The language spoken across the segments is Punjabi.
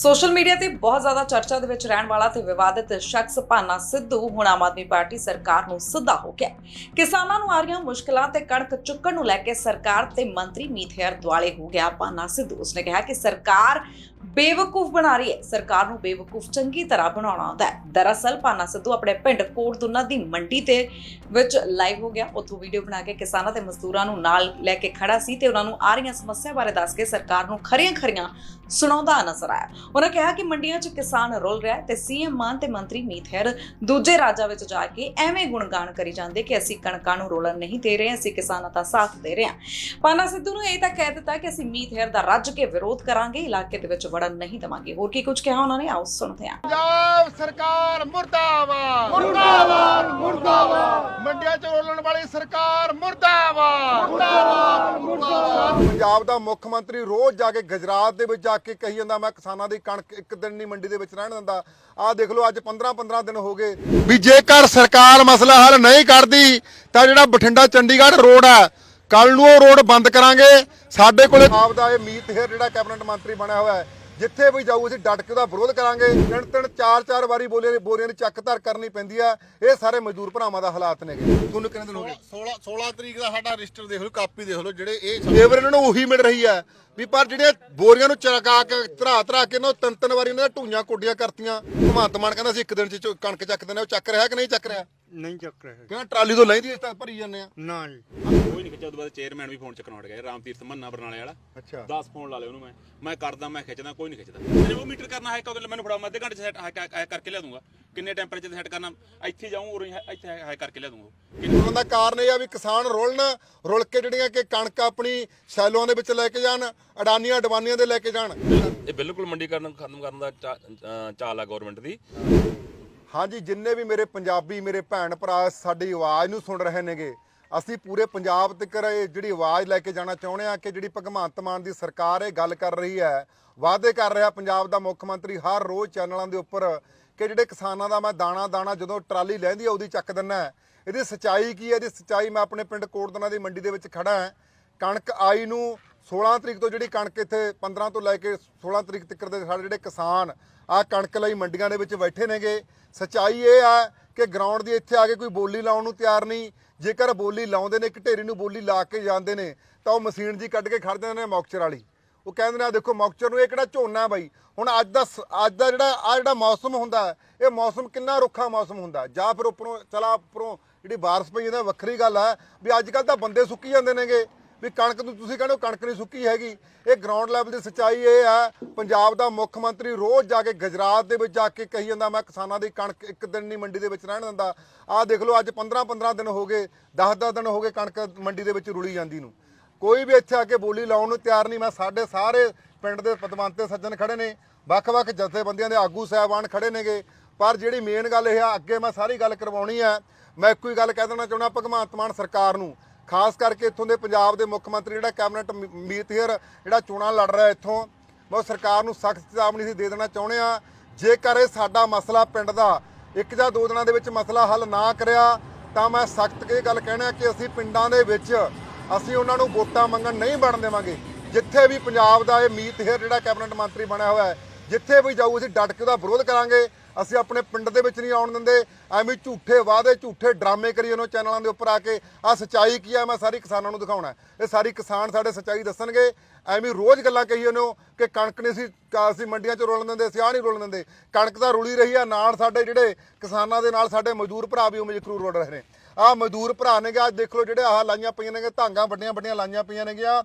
ਸੋਸ਼ਲ ਮੀਡੀਆ ਤੇ ਬਹੁਤ ਜ਼ਿਆਦਾ ਚਰਚਾ ਦੇ ਵਿੱਚ ਰਹਿਣ ਵਾਲਾ ਤੇ ਵਿਵਾਦਿਤ ਸ਼ਖਸ ਭਾਨਾ ਸਿੱਧੂ ਹੁਣ ਆਮ ਆਦਮੀ ਪਾਰਟੀ ਸਰਕਾਰ ਨੂੰ ਸਿੱਧਾ ਹੋ ਗਿਆ ਕਿਸਾਨਾਂ ਨੂੰ ਆ ਰਹੀਆਂ ਮੁਸ਼ਕਲਾਂ ਤੇ ਕਣਕ ਚੁੱਕਣ ਨੂੰ ਲੈ ਕੇ ਸਰਕਾਰ ਤੇ ਮੰਤਰੀ ਮੀਥੇਰ ਦੁਆਲੇ ਹੋ ਗਿਆ ਭਾਨਾ ਸਿੱਧੂ। ਉਸਨੇ ਕਿਹਾ ਕਿ ਸਰਕਾਰ ਬੇਵਕੂਫ ਬਣਾ ਰਹੀ ਹੈ। ਸਰਕਾਰ ਨੂੰ ਬੇਵਕੂਫ ਚੰਗੀ ਤਰ੍ਹਾਂ ਬਣਾਉਣਾ ਆਉਂਦਾ ਹੈ। ਦਰਅਸਲ ਭਾਨਾ ਸਿੱਧੂ ਆਪਣੇ ਪਿੰਡ ਕੋਟਦੁਨਾ ਦੀ ਮੰਡੀ ਤੇ ਵਿੱਚ ਲਾਈਵ ਹੋ ਗਿਆ। ਉੱਥੋਂ ਵੀਡੀਓ ਬਣਾ ਕੇ ਕਿਸਾਨਾਂ ਤੇ ਮਜ਼ਦੂਰਾਂ ਨੂੰ ਨਾਲ ਲੈ ਕੇ ਖੜਾ ਸੀ ਤੇ ਉਹਨਾਂ ਨੂੰ ਆ ਰਹੀਆਂ ਸਮੱਸਿਆ ਬਾਰੇ ਦੱਸ ਕੇ ਸਰਕਾਰ ਨੂੰ ਖਰੀਆਂ ਖਰੀਆਂ ਸੁਣਾਉਂਦਾ ਨਜ਼ਰ ਆਇਆ। ਉਹਨਾਂ ਕਿਹਾ ਕਿ ਮੰਡੀਆਂ 'ਚ ਕਿਸਾਨ ਰੁਲ ਰਿਹਾ ਹੈ ਤੇ ਸੀਐਮ ਮਾਨ ਤੇ ਮੰਤਰੀ ਮੀਥੇਰ ਦੂਜੇ ਰਾਜਾਂ ਵਿੱਚ ਜਾ ਕੇ ਐਵੇਂ ਗੁਣਗਾਨ ਕਰੀ ਜਾਂਦੇ ਕਿ ਅਸੀਂ ਕਣਕਾਂ ਨੂੰ ਰੋਲਣ ਨਹੀਂ ਦੇ ਰਹੇ, ਅਸੀਂ ਕਿਸਾਨਾਂ ਦਾ ਸਾਥ ਦੇ ਰਹੇ ਹਾਂ। ਪਾਨਾ ਸਿੱਧੂ ਨੂੰ ਇਹ ਤਾਂ ਕਹਿ ਦਿੱਤਾ ਕਿ ਅਸੀਂ ਮੀਤ ਹੈਰ ਦਾ ਰੱਜ ਕੇ ਵਿਰੋਧ ਕਰਾਂਗੇ। ਇਲਾਕੇ ਦੇ ਵਿੱਚ ਵੜਨ ਨਹੀਂ ਦੇਵਾਂਗੇ ਹੋਰ ਕੀ ਕੁਝ ਕਿਹਾ ਉਹਨਾਂ ਨੇ ਆਓ ਸੁਣਦੇ ਹਾਂ ਪੰਜਾਬ ਸਰਕਾਰ ਮੁਰਦਾਬਾਦ। ਮੁਰਦਾਬਾਦ ਮੁਰਦਾਬਾਦ। ਮੰਡੀਆਂ ਚ ਰੋਲਣ ਵਾਲੀ ਸਰਕਾਰ ਮੁਰਦਾਬਾਦ। ਮੁਰਦਾਬਾਦ ਮੁਰਦਾਬਾਦ। ਪੰਜਾਬ ਦਾ ਮੁੱਖ ਮੰਤਰੀ ਰੋਜ਼ ਜਾ ਕੇ ਗੁਜਰਾਤ ਦੇ ਵਿੱਚ ਜਾ ਕੇ ਕਹੀ ਜਾਂਦਾ ਮੈਂ ਕਿਸਾਨਾਂ ਦੀ ਕਣਕ ਇੱਕ ਦਿਨ ਨਹੀਂ ਮੰਡੀ ਦੇ ਵਿੱਚ ਰਹਿਣ ਦਿੰਦਾ। ਆਹ ਦੇਖ ਲਓ ਅੱਜ 15 15 ਦਿਨ ਹੋ ਗਏ ਵੀ ਜੇਕਰ ਸਰਕਾਰ ਮਸਲਾ ਹੱਲ ਨਹੀਂ ਕਰਦੀ ਤਾਂ ਜਿਹੜਾ ਬਠਿੰਡਾ ਚੰਡੀਗੜ੍ਹ ਰੋਡ ਆ ਕੱਲ ਨੂੰ ਉਹ ਰੋਡ ਬੰਦ ਕਰਾਂਗੇ। ਸਾਡੇ ਕੋਲੇ ਆਪ ਦਾ ਇਹ ਮੀਤ ਜਿਹੜਾ ਕੈਬਨਿਟ ਮੰਤਰੀ ਬਣਿਆ ਹੋਇਆ ਹੈ ਜਿੱਥੇ ਵੀ ਜਾਊ ਅਸੀਂ ਡਟ ਕੇ ਉਹਦਾ ਵਿਰੋਧ ਕਰਾਂਗੇ। ਤਿੰਨ ਤਿੰਨ ਚਾਰ ਚਾਰ ਵਾਰੀ ਬੋਲੀਆਂ ਬੋਰੀਆਂ ਦੀ ਚੱਕ ਧਰ ਕਰਨੀ ਪੈਂਦੀ ਆ। ਇਹ ਸਾਰੇ ਮਜ਼ਦੂਰ ਭਰਾਵਾਂ ਦਾ ਹਾਲਾਤ ਨੇਗੇ। ਤੁਹਾਨੂੰ ਕਿੰਨੇ ਦਿਨ ਹੋ ਗਏ? 16 16 ਤਰੀਕ ਦਾ ਸਾਡਾ ਰਜਿਸਟਰ ਦੇਖ ਲਓ ਕਾਪੀ ਦੇਖ ਲਓ ਜਿਹੜੇ ਇਹ ਲੇਬਰ ਇਹਨਾਂ ਨੂੰ ਉਹੀ ਮਿਲ ਰਹੀ ਆ ਵੀ ਪਰ ਜਿਹੜੀਆਂ ਬੋਰੀਆਂ ਨੂੰ ਚਰਕਾ ਕੇ ਧਰਾ ਧਰਾ ਕੇ ਨਾ ਤਿੰਨ ਤਿੰਨ ਵਾਰੀ ਇਹਨਾਂ ਦੀਆਂ ਢੂਈਆਂ ਕੋਡੀਆਂ ਕਰਤੀਆਂ। ਭਗਵੰਤ ਮਾਨ ਕਹਿੰਦਾ ਸੀ ਇੱਕ ਦਿਨ ਚ ਕਣਕ ਚੱਕ ਦਿੰਦੇ ਉਹ ਚੱਕ ਰਿਹਾ ਕਿ ਨਹੀਂ ਚੱਕ ਰਿਹਾ? ਨਹੀਂ ਚੱਕ ਰਹੇ ਕਹਿੰਦਾ ਟਰਾਲੀ ਤੋਂ ਲੈਂਦੀ ਇਸ ਤਾਂ ਭਰੀ ਜਾਂਦੇ ਆ? ਨਾ ਜੀ। ਕੋਈ ਨਹੀਂ ਖਿੱਚਿਆ ਉਦੋਂ ਬਾਅਦ ਚੇਅਰਮੈਨ ਵੀ ਫੋਨ ਚੱਕਣ ਹਟ ਗਿਆ ਰਾਮਤੀਰਥ ਮੰਨਾ ਬਰਨਾਲੇ ਵਾਲਾ। ਅੱਛਾ। 10 ਫੋਨ ਲਾ ਲਏ ਉਹਨੂੰ ਮੈਂ। ਮੈਂ ਕਰਦਾ ਮੈਂ ਖਿੱਚਦਾ ਕੋਈ ਨਹੀਂ ਖਿੱਚਦਾ। ਜੇ ਉਹ ਮੀਟਰ ਕਰਨਾ ਹੈ ਕਦੋਂ ਮੈਨੂੰ ਫੜਾਓ ਮੈਂ ਅੱਧੇ ਘੰਟੇ ਚ ਸੈੱਟ ਕਰਕੇ ਲਿਆ ਦੂੰਗਾ। ਕਿੰਨੇ ਟੈਂਪਰੇਚਰ ਤੇ ਸੈੱਟ ਕਰਨਾ ਇੱਥੇ ਜਾਊਂ ਉਰੇ ਇੱਥੇ ਹਾਈ ਕਰਕੇ ਲਿਆ ਦੂੰਗਾ। ਕਿੰਨੇ ਦਾ ਕਾਰਨ ਇਹ ਆ ਵੀ ਕਿਸਾਨ ਰੁਲਣ ਰੁਲ ਕੇ ਜਿਹੜੀਆਂ ਕਿ ਕਣਕ ਆਪਣੀ ਸੈਲੋਂ ਦੇ ਵਿੱਚ ਲੈ ਕੇ ਜਾਣ ਅਡਾਨੀਆਂ ਅਡਵਾਨੀਆਂ ਦੇ ਲੈ ਕੇ ਜਾਣ। ਇਹ ਬਿਲਕੁਲ ਮੰਡੀਕਰਨ ਖਤਮ ਕਰਨ ਦਾ ਚਾਲ ਆ ਗਵਰਨਮੈਂਟ ਦੀ। ਹਾਂਜੀ, ਜਿੰਨੇ ਵੀ ਮੇਰੇ ਪੰਜਾਬੀ ਮੇਰੇ ਭੈਣ ਭਰਾ ਸਾਡੀ ਆਵਾਜ਼ ਨੂੰ ਸੁਣ ਰਹੇ ਨੇਗੇ, ਅਸੀਂ ਪੂਰੇ ਪੰਜਾਬ ਤੱਕ ਇਹ ਜਿਹੜੀ ਆਵਾਜ਼ ਲੈ ਕੇ ਜਾਣਾ ਚਾਹੁੰਦੇ ਆ ਕਿ ਜਿਹੜੀ ਭਗਵੰਤ ਮਾਨ ਦੀ ਸਰਕਾਰ ਇਹ ਗੱਲ ਕਰ ਰਹੀ ਹੈ, ਵਾਅਦੇ ਕਰ ਰਿਹਾ ਪੰਜਾਬ ਦਾ ਮੁੱਖ ਮੰਤਰੀ ਹਰ ਰੋਜ਼ ਚੈਨਲਾਂ ਦੇ ਉੱਪਰ ਕਿ ਜਿਹੜੇ ਕਿਸਾਨਾਂ ਦਾ ਮੈਂ ਦਾਣਾ ਦਾਣਾ ਜਦੋਂ ਟਰਾਲੀ ਲੈਂਦੀ ਆ ਉਹਦੀ ਚੱਕ ਦਿੰਨਾ ਇਹਦੀ ਸਚਾਈ ਕੀ ਹੈ? ਇਹਦੀ ਸਚਾਈ ਮੈਂ ਆਪਣੇ ਪਿੰਡ ਕੋਟਦਨਾ ਦੀ ਮੰਡੀ ਦੇ ਵਿੱਚ ਖੜਾ ਹਾਂ। ਕਣਕ ਆਈ ਨੂੰ 16 ਤਰੀਕ ਤੋਂ ਜਿਹੜੀ ਕਣਕ ਇੱਥੇ 15 ਤੋਂ ਲੈ ਕੇ 16 ਤਰੀਕ ਤੱਕ ਦੇ ਸਾਡੇ ਜਿਹੜੇ ਕਿਸਾਨ ਆ ਕਣਕ ਲਈ ਮੰਡੀਆਂ ਦੇ ਵਿੱਚ ਬੈਠੇ ਨੇਗੇ। ਸਚਾਈ ਇਹ ਆ ਕਿ ਗਰਾਊਂਡ ਦੀ ਇੱਥੇ ਆ ਕੇ ਕੋਈ ਬੋਲੀ ਲਾਉਣ ਨੂੰ ਤਿਆਰ ਨਹੀਂ। ਜੇਕਰ ਬੋਲੀ ਲਾਉਂਦੇ ਨੇ, ਇੱਕ ਢੇਰੀ ਨੂੰ ਬੋਲੀ ਲਾ ਕੇ ਜਾਂਦੇ ਨੇ, ਤਾਂ ਉਹ ਮਸ਼ੀਨ ਜੀ ਕੱਢ ਕੇ ਖੜ ਜਾਂਦੇ ਨੇ ਮੌਕਚਰ ਵਾਲੀ। ਉਹ ਕਹਿੰਦੇ ਨੇ ਆ ਦੇਖੋ, ਮੌਕਚਰ ਨੂੰ ਇਹ ਕਿਹੜਾ ਝੋਨਾ ਬਾਈ? ਹੁਣ ਅੱਜ ਦਾ ਸ- ਅੱਜ ਦਾ ਜਿਹੜਾ ਆ ਜਿਹੜਾ ਮੌਸਮ ਹੁੰਦਾ, ਇਹ ਮੌਸਮ ਕਿੰਨਾ ਰੁੱਖਾ ਮੌਸਮ ਹੁੰਦਾ? ਜਾਂ ਫਿਰ ਉੱਪਰੋਂ, ਚਲਾ ਉੱਪਰੋਂ ਜਿਹੜੀ ਬਾਰਿਸ਼ ਪਈ ਜਾਂਦਾ ਵੱਖਰੀ ਗੱਲ ਹੈ ਵੀ ਅੱਜ ਕੱਲ ਤਾਂ ਬੰਦੇ ਸੁੱਕੀ ਜਾਂਦੇ ਨੇਗੇ। ਵੀ ਕਣਕ ਨੂੰ ਤੁਸੀਂ ਕਹਿੰਦੇ ਹੋ ਕਣਕ ਨਹੀਂ ਸੁੱਕੀ ਹੈਗੀ। ਇਹ ਗਰਾਊਂਡ ਲੈਵਲ ਦੀ ਸੱਚਾਈ ਇਹ ਹੈ। ਪੰਜਾਬ ਦਾ ਮੁੱਖ ਮੰਤਰੀ ਰੋਜ਼ ਜਾ ਕੇ ਗੁਜਰਾਤ ਦੇ ਵਿੱਚ ਜਾ ਕੇ ਕਹੀ ਜਾਂਦਾ, ਮੈਂ ਕਿਸਾਨਾਂ ਦੀ ਕਣਕ ਇੱਕ ਦਿਨ ਨਹੀਂ ਮੰਡੀ ਦੇ ਵਿੱਚ ਰਹਿਣ ਦਿੰਦਾ। ਆਹ ਦੇਖ ਲਓ, ਅੱਜ 15 15 ਦਿਨ ਹੋ ਗਏ 10 10 ਦਿਨ ਹੋ ਗਏ ਕਣਕ ਮੰਡੀ ਦੇ ਵਿੱਚ ਰੁਲੀ ਜਾਂਦੀ ਨੂੰ। ਕੋਈ ਵੀ ਇੱਥੇ ਆ ਕੇ ਬੋਲੀ ਲਾਉਣ ਨੂੰ ਤਿਆਰ ਨਹੀਂ। ਮੈਂ ਸਾਡੇ ਸਾਰੇ ਪਿੰਡ ਦੇ ਪਦਵੰਤੇ ਸੱਜਣ ਖੜੇ ਨੇ। ਵੱਖ-ਵੱਖ ਜਥੇਬੰਦੀਆਂ ਦੇ ਆਗੂ ਸਾਹਿਬਾਨ ਖੜੇ ਨੇਗੇ। ਪਰ ਜਿਹੜੀ ਮੇਨ ਗੱਲ ਇਹ ਆ, ਅੱਗੇ ਮੈਂ ਸਾਰੀ ਗੱਲ ਕਰਵਾਉਣੀ ਹੈ। ਮੈਂ ਇੱਕੋ ਹੀ ਗੱਲ ਕਹਿ ਦੇਣਾ ਚਾਹੁੰਦਾ ਭਗਵੰਤ ਮਾਨ ਸਰਕਾਰ ਨੂੰ। ਖਾਸ ਕਰਕੇ ਇੱਥੋਂ ਦੇ ਪੰਜਾਬ ਦੇ ਮੁੱਖ ਮੰਤਰੀ, ਜਿਹੜਾ ਕੈਬਨਿਟ ਮ- ਮੀਤ ਹੇਅਰ, ਜਿਹੜਾ ਚੋਣਾਂ ਲੜ ਰਿਹਾ ਇੱਥੋਂ। ਮੈਂ ਸਰਕਾਰ ਨੂੰ ਸਖਤ ਚੇਤਾਵਨੀ ਸੀ ਦੇ ਦੇਣਾ ਚਾਹੁੰਦੇ ਆ ਜੇਕਰ ਇਹ ਸਾਡਾ ਮਸਲਾ ਪਿੰਡ ਦਾ ਇੱਕ ਜਾਂ ਦੋ ਦਿਨਾਂ ਦੇ ਵਿੱਚ ਮਸਲਾ ਹੱਲ ਨਾ ਕਰਿਆ, ਤਾਂ ਮੈਂ ਸਖਤ ਇਹ ਗੱਲ ਕਹਿਣਾ ਕਿ ਅਸੀਂ ਪਿੰਡਾਂ ਦੇ ਵਿੱਚ ਅਸੀਂ ਉਹਨਾਂ ਨੂੰ ਵੋਟਾਂ ਮੰਗਣ ਨਹੀਂ ਬਣ ਦੇਵਾਂਗੇ। ਜਿੱਥੇ ਵੀ ਪੰਜਾਬ ਦਾ ਇਹ ਮੀਤ ਹੇਅਰ, ਜਿਹੜਾ ਕੈਬਨਿਟ ਮੰਤਰੀ ਬਣਿਆ ਹੋਇਆ ਹੈ ਜਿੱਥੇ ਵੀ ਜਾਊ, ਅਸੀਂ ਡਟ ਕੇ ਉਹਦਾ ਵਿਰੋਧ ਕਰਾਂਗੇ। ਅਸੀਂ ਆਪਣੇ ਪਿੰਡ ਦੇ ਵਿੱਚ ਨਹੀਂ ਆਉਣ ਦਿੰਦੇ। ਐਵੇਂ ਝੂਠੇ ਵਾਅਦੇ, ਝੂਠੇ ਡਰਾਮੇ ਕਰੀ ਉਹਨਾਂ ਚੈਨਲਾਂ ਦੇ ਉੱਪਰ ਆ ਕੇ। ਆ ਸਚਾਈ ਕੀ ਆ? ਮੈਂ ਸਾਰੀ ਕਿਸਾਨਾਂ ਨੂੰ ਦਿਖਾਉਣਾ। ਇਹ ਸਾਰੀ ਕਿਸਾਨ ਸਾਡੇ ਸਚਾਈ ਦੱਸਣਗੇ। ਐਵੇਂ ਰੋਜ਼ ਗੱਲਾਂ ਕਹੀ ਜਾਂਦੇ ਕਿ ਕਣਕ ਨਹੀਂ ਸੀ, ਕ- ਅਸੀਂ ਮੰਡੀਆਂ 'ਚ ਰੋਲਣ ਦਿੰਦੇ, ਅਸੀਂ ਆਹ ਨਹੀਂ ਰੋਲਣ ਦਿੰਦੇ। ਕਣਕ ਤਾਂ ਰੁਲੀ ਰਹੀ ਆ। ਨਾਲ ਸਾਡੇ ਜਿਹੜੇ ਕਿਸਾਨਾਂ ਦੇ ਨਾਲ ਸਾਡੇ ਮਜ਼ਦੂਰ ਭਰਾ ਵੀ ਉਵੇਂ ਜ਼ਰੂਰ ਰੋਲ ਰਹੇ ਨੇ। ਆਹ ਮਜ਼ਦੂਰ ਭਰਾ ਨੇਗੇ ਅੱਜ ਦੇਖ ਲਓ ਜਿਹੜੇ ਆਹ ਲਾਈਆਂ ਪਈਆਂ ਨੇਗੇ ਧਾਂਗਾ ਵੱਡੀਆਂ ਵੱਡੀਆਂ ਲਾਈਆਂ ਪਈਆਂ ਨੇਗੀਆਂ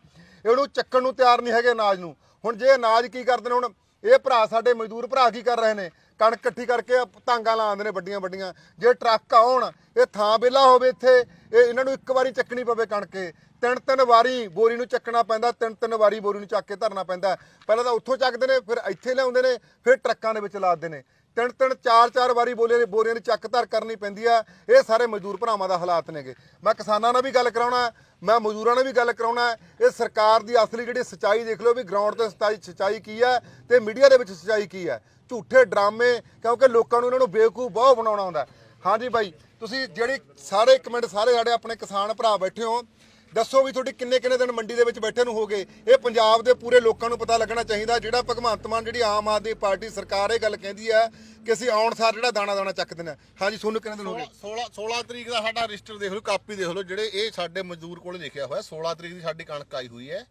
ਇਹਨੂੰ ਚੱਕਣ ਨੂੰ ਤਿਆਰ ਨਹੀਂ ਹੈਗੇ ਅਨਾਜ ਨੂੰ। ਹੁਣ ਜੇ ਅਨਾਜ ਕੀ ਕਰਦੇ ਨੇ, ਹੁਣ ਇਹ ਭਰਾ ਸਾਡੇ ਮਜ਼ਦੂਰ ਭਰਾ ਕੀ ਕਰ ਰਹੇ ਨੇ? ਕਣਕ ਇਕੱਠੀ ਕਰਕੇ ਤਾਂਗਾ ਲਾਉਂਦੇ ਨੇ ਵੱਡੀਆਂ ਵੱਡੀਆਂ। ਜੇ ਟਰੱਕ ਆਉਣ, ਇਹ ਥਾਂ ਵਿਹਲਾ ਹੋਵੇ ਇੱਥੇ, ਇਹ ਇਹਨਾਂ ਨੂੰ ਇੱਕ ਵਾਰੀ ਚੱਕਣੀ ਪਵੇ ਕਣਕ। ਤਿੰਨ ਤਿੰਨ ਵਾਰੀ ਬੋਰੀ ਨੂੰ ਚੱਕਣਾ ਪੈਂਦਾ, ਤਿੰਨ ਤਿੰਨ ਵਾਰੀ ਬੋਰੀ ਨੂੰ ਚੱਕ ਕੇ ਧਰਨਾ ਪੈਂਦਾ। ਪਹਿਲਾਂ ਤਾਂ ਉੱਥੋਂ ਚੱਕਦੇ ਨੇ, ਫਿਰ ਇੱਥੇ ਲਿਆਉਂਦੇ ਨੇ, ਫਿਰ ਟਰੱਕਾਂ ਦੇ ਵਿੱਚ ਲਾਦਦੇ ਨੇ। ਤਿੰਨ ਤਿੰਨ, ਚਾਰ ਚਾਰ ਵਾਰੀ ਬੋਲੀਆਂ ਦੀ ਬੋਰੀਆਂ ਦੀ ਚੱਕ ਧਰ ਕਰਨੀ ਪੈਂਦੀ ਆ। ਇਹ ਸਾਰੇ ਮਜ਼ਦੂਰ ਭਰਾਵਾਂ ਦਾ ਹਾਲਾਤ ਨੇਗੇ। ਮੈਂ ਕਿਸਾਨਾਂ ਨਾਲ ਵੀ ਗੱਲ ਕਰਾਉਣਾ, ਮੈਂ ਮਜ਼ਦੂਰਾਂ ਨਾਲ ਵੀ ਗੱਲ ਕਰਾਉਣਾ। ਇਹ ਸਰਕਾਰ ਦੀ ਅਸਲੀ ਜਿਹੜੀ ਸੱਚਾਈ ਦੇਖ ਲਓ ਵੀ ਗਰਾਊਂਡ ਤੇ ਸੱਚਾਈ ਸੱਚਾਈ ਕੀ ਹੈ ਤੇ ਮੀਡੀਆ ਦੇ ਵਿੱਚ ਸੱਚਾਈ ਕੀ ਹੈ ਝੂਠੇ ਡਰਾਮੇ, ਕਿਉਂਕਿ ਲੋਕਾਂ ਨੂੰ ਇਹਨਾਂ ਨੂੰ ਬੇਵਕੂਫ ਬਹੁ ਬਣਾਉਣਾ ਹੁੰਦਾ। ਹਾਂਜੀ ਬਾਈ, ਤੁਸੀਂ ਜਿਹੜੀ ਸਾਰੇ ਕਮੈਂਟ, ਸਾਰੇ ਸਾਡੇ ਆਪਣੇ ਕਿਸਾਨ ਭਰਾ ਬੈਠੇ ਹੋ ਦੱਸੋ ਵੀ ਤੁਹਾਡੀ ਕਿੰਨੇ ਕਿੰਨੇ ਦਿਨ ਮੰਡੀ ਦੇ ਵਿੱਚ ਬੈਠੇ ਨੂੰ ਹੋ ਗਏ? ਇਹ ਪੰਜਾਬ ਦੇ ਪੂਰੇ ਲੋਕਾਂ ਨੂੰ ਪਤਾ ਲੱਗਣਾ ਚਾਹੀਦਾ। ਜਿਹੜਾ ਭਗਵੰਤ ਮਾਨ, ਜਿਹੜੀ ਆਮ ਆਦਮੀ ਪਾਰਟੀ ਸਰਕਾਰ ਇਹ ਗੱਲ ਕਹਿੰਦੀ ਹੈ ਕਿ ਅਸੀਂ ਆਉਣ ਸਾਰ ਜਿਹੜਾ ਦਾਣਾ ਦਾਣਾ ਚੱਕ ਦੇਣਾ ਹਾਂਜੀ ਤੁਹਾਨੂੰ ਕਿੰਨੇ ਦਿਨ ਹੋ ਗਏ? 16 16 ਤਰੀਕ ਦਾ ਸਾਡਾ ਰਜਿਸਟਰ ਦੇਖ ਲਓ, ਕਾਪੀ ਦੇਖ ਲਓ, ਜਿਹੜੇ ਇਹ ਸਾਡੇ ਮਜ਼ਦੂਰ ਕੋਲ ਲਿਖਿਆ ਹੋਇਆ 16 ਤਰੀਕ ਦੀ ਸਾਡੀ ਕਣਕ ਆਈ ਹੋਈ ਹੈ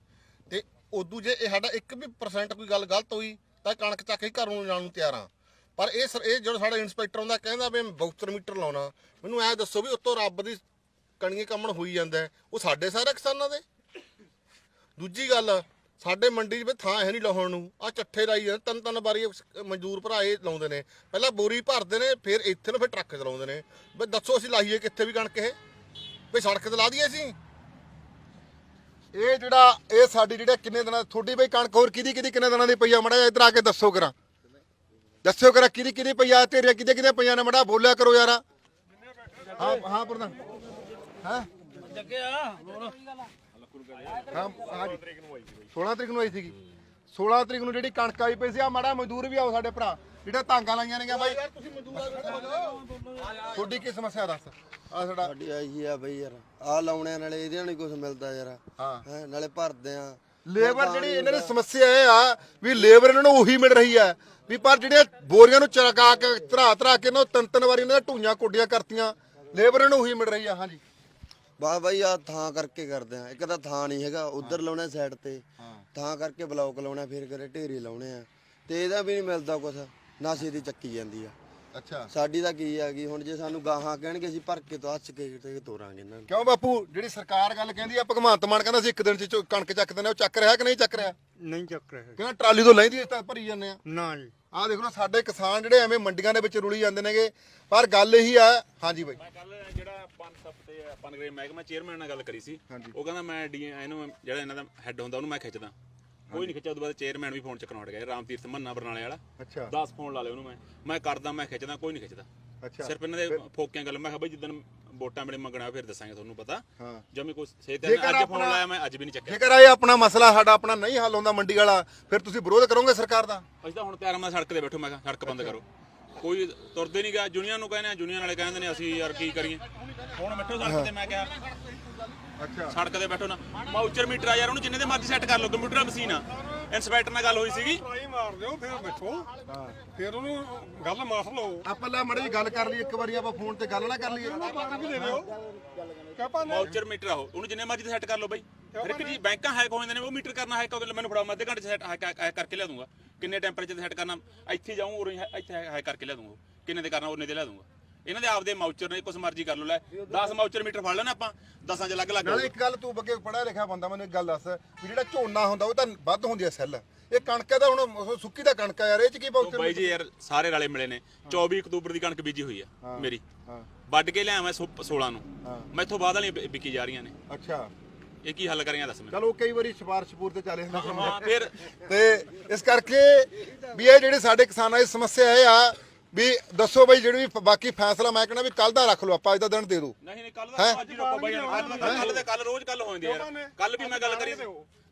ਤੇ ਉਦੋਂ ਜੇ ਇਹ ਸਾਡਾ 1 ਵੀ ਪਰਸੈਂਟ ਕੋਈ ਗੱਲ ਗਲਤ ਹੋਈ, ਤਾਂ ਕਣਕ ਚੱਕ ਕੇ ਘਰੋਂ ਜਾਣ ਨੂੰ ਤਿਆਰ ਆ ਪਰ ਇਹ ਸਰ, ਇਹ ਜਦੋਂ ਸਾਡਾ ਇੰਸਪੈਕਟਰ ਹੁੰਦਾ, ਕਹਿੰਦਾ ਵੀ ਬਾਊਚਰ ਮੀਟਰ ਲਾਉਣਾ। ਮੈਨੂੰ ਐ ਦੱਸੋ ਵੀ ਉੱਤੋਂ ਰੱਬ ਦੀ ਕਣੀਏ ਕੰਮਣ ਹੋਈ ਜਾਂਦਾ ਹੈ, ਉਹ ਸਾਡੇ ਸਾਰੇ ਕਿਸਾਨਾਂ ਦੇ। ਦੂਜੀ ਗੱਲ ਸਾਡੇ ਮੰਡੀ 'ਚ ਵੀ ਥਾਂ ਹੈ ਨਹੀਂ ਲਾਉਣ ਨੂੰ। ਆ ਚੱਠੇ ਲਾਈ ਜਾਂਦੇ ਤਿੰਨ ਤਿੰਨ ਵਾਰੀ ਮਜ਼ਦੂਰ ਭਰਾ ਇਹ ਲਾਉਂਦੇ ਨੇ। ਪਹਿਲਾਂ ਬੋਰੀ ਭਰਦੇ ਨੇ ਫਿਰ ਇੱਥੇ ਨੂੰ ਫਿਰ ਟਰੱਕ ਚਲਾਉਂਦੇ ਨੇ। ਵੀ ਦੱਸੋ ਅਸੀਂ ਲਾਈਏ ਕਿੱਥੇ ਵੀ ਕਣਕ ਇਹ? ਵੀ ਸੜਕ ਤੇ ਲਾ ਦਈਏ ਅਸੀਂ। ਇਹ ਜਿਹੜਾ ਇਹ ਸਾਡੀ ਜਿਹੜੇ ਕਿੰਨੇ ਦਿਨਾਂ ਤੁਹਾਡੀ ਬਈ ਕਣਕ ਹੋਰ ਕਿਹਦੀ ਕਿਹਦੀ ਕਿੰਨੇ ਦਿਨਾਂ ਦੀ ਪਈ ਆ? ਮੜਾ ਇੱਧਰ ਆ ਕੇ ਦੱਸੋ ਕਰਾਂ ਦੱਸਿਓ ਕਰਾਂ ਕਿਹਦੀ ਕਿਹਦੀ ਪਈ ਆ? ਤੇਰੇ ਕਿਹਦੇ ਕਿਹਦੇ ਪਈਆਂ ਨੇ? ਮੜਾ ਬੋਲਿਆ ਕਰੋ ਯਾਰ। ਹਾਂ ਹਾਂ ਪ੍ਰਧਾਨ। ਹਾਂ? ਹਾਂ ਹਾਂਜੀ 16 ਤਰੀਕ ਨੂੰ ਆਈ ਸੀਗੀ। 16 ਤਰੀਕ ਨੂੰ ਜਿਹੜੀ ਕਣਕ ਆਈ ਪਈ ਸੀ ਆ ਮਾੜਾ ਮਜ਼ਦੂਰ ਵੀ ਆਓ ਸਾਡੇ ਭਰਾ। ਜਿਹੜਾ ਤਾਂਗਾ ਲਾਈਆਂ ਨੇ ਬਾਈ। ਤੁਹਾਡੀ ਕੀ ਸਮੱਸਿਆ ਦੱਸ? ਆ ਸਾਡਾ ਸਾਡੀ ਆਈ ਆ ਬਈ ਯਾਰ। ਆ ਲਾਉਣਿਆਂ ਨਾਲੇ ਇਹਦੇ ਨਾਲ ਨਹੀਂ ਕੁਝ ਮਿਲਦਾ ਯਾਰ। ਹਾਂ। ਹੈਂ, ਨਾਲੇ ਭਰਦੇ ਆ। ਲੇਬਰ ਜਿਹੜੀ ਇਹਨਾਂ ਦੀ ਸਮੱਸਿਆ ਇਹ ਆ ਵੀ ਲੇਬਰ ਇਹਨਾਂ ਨੂੰ ਉਹੀ ਮਿਲ ਰਹੀ ਆ। ਵੀ ਪਰ ਜਿਹੜੇ ਬੋਰੀਆਂ ਨੂੰ ਚਰਕਾ ਕੇ ਧਰਾ ਧਰਾ ਕੇ ਇਹਨਾਂ ਤਿੰਨ ਤਿੰਨ ਵਾਰੀ ਇਹਨਾਂ ਦੀਆਂ ਢੂਈਆਂ ਕੋਡੀਆਂ ਕਰਤੀਆਂ ਲੇਬਰ ਇਹਨਾਂ ਨੂੰ ਉਹੀ ਮਿਲ ਰਹੀ ਆ ਹਾਂਜੀ। ਬਾ ਬਈ ਆ ਥਾਂ ਕਰਕੇ ਕਰਦੇ ਆ। ਇੱਕ ਤਾਂ ਥਾਂ ਨਹੀਂ ਹੈਗਾ ਉਧਰ ਲਾਉਣਾ ਸਾਈਡ ਤੇ। ਥਾਂ ਕਰਕੇ ਬਲੌਕ ਲਾਉਣਾ ਫਿਰ ਕਰੇ ਢੇਰੀ ਲਾਉਣੇ ਆ। ਤੇ ਇਹਦਾ ਵੀ ਨਹੀਂ ਮਿਲਦਾ ਕੁਝ ਨਾਸੇ ਦੀ ਚੱਕੀ ਜਾਂਦੀ ਆ। ਅੱਛਾ। ਸਾਡੀ ਤਾਂ ਕੀ ਆ ਗਈ ਹੁਣ ਜੇ ਸਾਨੂੰ ਗਾਹਾਂ ਕਹਿਣਗੇ ਅਸੀਂ ਭਰ ਕੇ ਤੋਂ ਹੱਸ ਕੇ ਤੇ ਤੋਰਾਂਗੇ ਇਹਨਾਂ ਨੂੰ। ਕਿਉਂ ਬਾਪੂ? ਜਿਹੜੀ ਸਰਕਾਰ ਗੱਲ ਕਹਿੰਦੀ ਆ ਭਗਵੰਤ ਮਾਨ ਕਹਿੰਦਾ ਸੀ ਇੱਕ ਦਿਨ ਚ ਚੋ- ਕਣਕ ਚੱਕਦੇ ਨੇ ਉਹ ਚੱਕ ਰਿਹਾ ਕਿ ਨਹੀਂ ਚੱਕ ਰਿਹਾ? ਨਹੀਂ ਚੱਕ ਰਹੇ। ਕਹਿੰਦਾ ਟਰਾਲੀ ਤੋਂ ਲੈਂਦੀ ਇਸ ਤਾਂ ਭਰੀ ਜਾਂਦੇ ਆ। ਨਾ ਜੀ। ਆਹ ਦੇਖ ਲਓ ਸਾਡੇ ਕਿਸਾਨ ਜਿਹੜੇ ਐਵੇਂ ਮੰਡੀਆਂ ਦੇ ਵਿੱਚ ਰੁਲੀ ਜਾਂਦੇ ਨੇਗੇ। ਪਰ ਗੱਲ ਇਹੀ ਆ ਹਾਂਜੀ ਬਾਈ। ਮੈਂ ਕੱਲ ਜਿਹੜਾ ਪੰਜ ਸੱਪ ਤੇ ਪਨਗਰੇ ਮਹਿਕਮਾ ਚੇਅਰਮੈਨ ਨਾਲ ਗੱਲ ਕਰੀ ਸੀ। ਉਹ ਕਹਿੰਦਾ ਮੈਂ ਡੀ ਇਹਨੂੰ ਜਿਹੜਾ ਇਹਨਾਂ ਦਾ ਹੈੱਡ ਹੁੰਦਾ ਉਹਨੂੰ ਮੈਂ ਖਿੱਚਦਾ। ਕੋਈ ਨਹੀਂ ਖਿੱਚਿਆ ਉਦੋਂ ਬਾਅਦ ਚੇਅਰਮੈਨ ਵੀ ਫੋਨ ਚੱਕਣ ਹਟ ਗਿਆ ਰਾਮਤੀਰਥ ਮੰਨਾ ਬਰਨਾਲੇ ਵਾਲਾ। ਅੱਛਾ। 10 ਫੋਨ ਲਾ ਲਏ ਉਹਨੂੰ ਮੈਂ। ਮੈਂ ਕਰਦਾ ਮੈਂ ਖਿੱਚਦਾ ਕੋਈ ਨਹੀਂ ਖਿੱਚਦਾ। ਅੱਛਾ। ਸਿਰਫ ਇਹਨਾਂ ਦੇ ਫੋਕਿਆਂ ਗੱਲ ਮੈਂ ਕਿਹਾ ਬਈ ਜਿੱਦਣ ਵੋਟਾਂ ਵੇਲੇ ਮੰਗਣਾ ਫਿਰ ਦੱਸਾਂਗੇ ਤੁਹਾਨੂੰ ਪਤਾ। ਹਾਂ। ਜਮੀ ਕੋਈ ਸੇ ਜੇਕਰ ਅੱਜ ਫੋਨ ਆਪਣਾ- ਲਾਇਆ ਮੈਂ ਅੱਜ ਵੀ ਨਹੀਂ ਚੱਕਿਆ। ਜੇਕਰ ਇਹ ਆਪਣਾ ਮਸਲਾ ਸਾਡਾ ਆਪਣਾ ਨਹੀਂ ਹੱਲ ਹੁੰਦਾ ਮੰਡੀ ਵਾਲਾ ਫਿਰ ਤੁਸੀਂ ਵਿਰੋਧ ਕਰੋਗੇ ਸਰਕਾਰ ਦਾ? ਅਸੀਂ ਤਾਂ ਹੁਣ ਤਿਆਰ ਮੈਂ ਸੜਕ ਤੇ ਬੈਠੋ ਮੈਂ ਕਿਹਾ ਸੜਕ ਬੰਦ ਕਰੋ। ਕੋਈ ਤੁਰਦੇ ਨਹੀਂ ਗਿਆ ਜੁਨੀਅਰ ਨੂੰ ਕਹਿੰਦੇ ਆ ਜੁਨੀਅਰ ਵਾਲੇ ਕਹਿੰਦੇ ਨੇ ਅਸੀਂ ਯਾਰ ਕੀ ਕਰੀਏ। ਹੁਣ ਬੈਠੋ ਸੜਕ ਤੇ ਮੈਂ ਕਿਹਾ। ਅੱਛਾ। ਸੜਕ ਤੇ ਬੈਠੋ ਨਾ। ਮਾਊਚਰ ਮੀਟਰ ਆ ਯਾਰ ਉਹਨੂੰ ਜਿੰਨੇ ਦੇ ਮਰਜ਼ੀ ਸੈੱਟ ਕਰ ਲਓ ਕੰਪਿਊਟਰ ਮਸ਼ੀਨ ਆ। ਇੰਸਪੈਕਟਰ ਨਾਲ ਗੱਲ ਹੋਈ ਸੀਗੀ। ਟਰਾਈ ਮਾਰ ਦਿਓ ਫਿਰ ਬੈਠੋ। ਫਿਰ ਉਹਨੂੰ ਗੱਲ ਮਾਰ ਲਓ। ਆਪਾਂ ਲੈ ਮੜੀ ਗੱਲ ਕਰ ਲਈ ਇੱਕ ਵਾਰੀ ਆਪਾਂ ਫੋਨ ਤੇ ਗੱਲ ਨਾ ਕਰ ਲਈਏ। ਬਾਕੀ ਵੀ ਦੇ ਦਿਓ। ਕਹਪਾ ਨੇ ਮਾਊਚਰ ਮੀਟਰ ਆ ਉਹ। ਉਹਨੂੰ ਜਿੰਨੇ ਮਰਜ਼ੀ ਸੈੱਟ ਕਰ ਲਓ ਬਾਈ। ਫਿਰ ਇੱਕ ਜੀ ਬੈਂਕਾਂ ਹੈਕ ਹੋ ਜਾਂਦੇ ਨੇ ਉਹ ਮੀਟਰ ਕਰਨਾ ਹੈਕ ਹੋ ਮੈਨੂੰ ਫੜਾਓ। ਮੈਂ ਅੱਧੇ ਘੰਟੇ ਹੈਕ ਹੈਕ ਕਰਕੇ ਲਿਆ ਦੂੰਗਾ। ਕਿੰਨੇ ਟੈਂਪਰੇਚਰ ਤੇ ਸੈੱਟ ਕਰਨਾ ਇੱਥੇ ਜਾਊਂ ਉਰੇ ਇੱਥੇ ਹੈਕ ਕਰਕੇ ਲਿਆ ਦੂੰਗਾ। ਕਿੰਨੇ ਦੇ ਕਰਨਾ ਉਹਨੇ ਦੇ ਲਿਆ ਦੂੰਗਾ। ਇਹਨਾਂ ਦੇ ਆਪਦੇ ਮਾਊਚਰ ਨੇ ਕੁਛ ਮਰਜ਼ੀ ਕਰ ਲਓ ਲੈ। 10 ਮਾਊਚਰ ਮੀਟਰ ਫੜ ਲੈਣਾ ਆਪਾਂ 10ਾਂ ਚ ਅਲੱਗ ਅਲੱਗ ਨਾਲੇ ਇੱਕ ਗੱਲ ਤੂੰ ਬੱਗੇ ਪੜਿਆ ਲਿਖਿਆ ਬੰਦਾ ਮੈਨੂੰ ਇੱਕ ਗੱਲ ਦੱਸ ਵੀ ਜਿਹੜਾ ਝੋਨਾ ਹੁੰਦਾ ਉਹ ਤਾਂ ਵੱਧ ਹੁੰਦੀ ਹੈ ਸੈੱਲ। ਇਹ ਕਣਕ ਤਾਂ ਹੁਣ ਸੁੱਕੀ ਦਾ ਕਣਕ ਆ ਯਾਰ ਇਹ ਚ ਕੀ ਉਹ ਪਾਉ ਬਾਈ ਜੀ ਯਾਰ ਸਾਰੇ ਰਲੇ ਮਿਲੇ ਨੇ। 24 ਅਕਤੂਬਰ ਦੀ ਕਣਕ ਬੀਜੀ ਹੋਈ ਆ ਮੇਰੀ। ਵੱਢ ਕੇ ਲਿਆ ਮੈਂ 16 ਨੂੰ। ਮੈਥੋਂ ਬਾਅਦ ਵਾਲੀਆਂ ਵਿਕੀ ਜਾ ਰਹੀਆਂ ਨੇ। ਅੱਛਾ। ਇਹ ਕੀ ਹੱਲ ਕਰੀਆਂ ਦੱਸ ਮੈਨੂੰ। ਚਲੋ ਕਈ ਵਾਰੀ ਸਿਫਾਰਿਸ਼ ਪੂਰ ਤੇ ਚੱਲੇ। ਹਾਂ ਫਿਰ ਤੇ ਇਸ ਕਰਕੇ ਵੀ ਇਹ ਜਿਹੜੇ ਸਾਡੇ ਕਿਸਾਨਾਂ ਦੀ ਸਮੱਸਿਆ ਇਹ ਆ ਵੀ ਦੱਸੋ ਬਈ ਜਿਹੜੀ ਵੀ ਬਾਕੀ ਫੈਸਲਾ ਮੈਂ ਕਹਿੰਦਾ ਵੀ ਕੱਲ ਦਾ ਰੱਖ ਲਓ ਆਪਾਂ ਅੱਜ ਦਾ ਦਿਨ ਦੇ ਦਿਓ। ਨਹੀਂ ਨਹੀਂ ਕੱਲ ਦਾ ਅੱਜ ਹੀ ਰੋਕੋ ਬਾਈ ਕੱਲ ਦੇ ਕੱਲ ਰੋਜ਼ ਕੱਲ ਹੋ ਜਾਂਦੀ ਯਾਰ ਕੱਲ ਵੀ ਮੈਂ ਗੱਲ ਕਰੀ ਸੀ।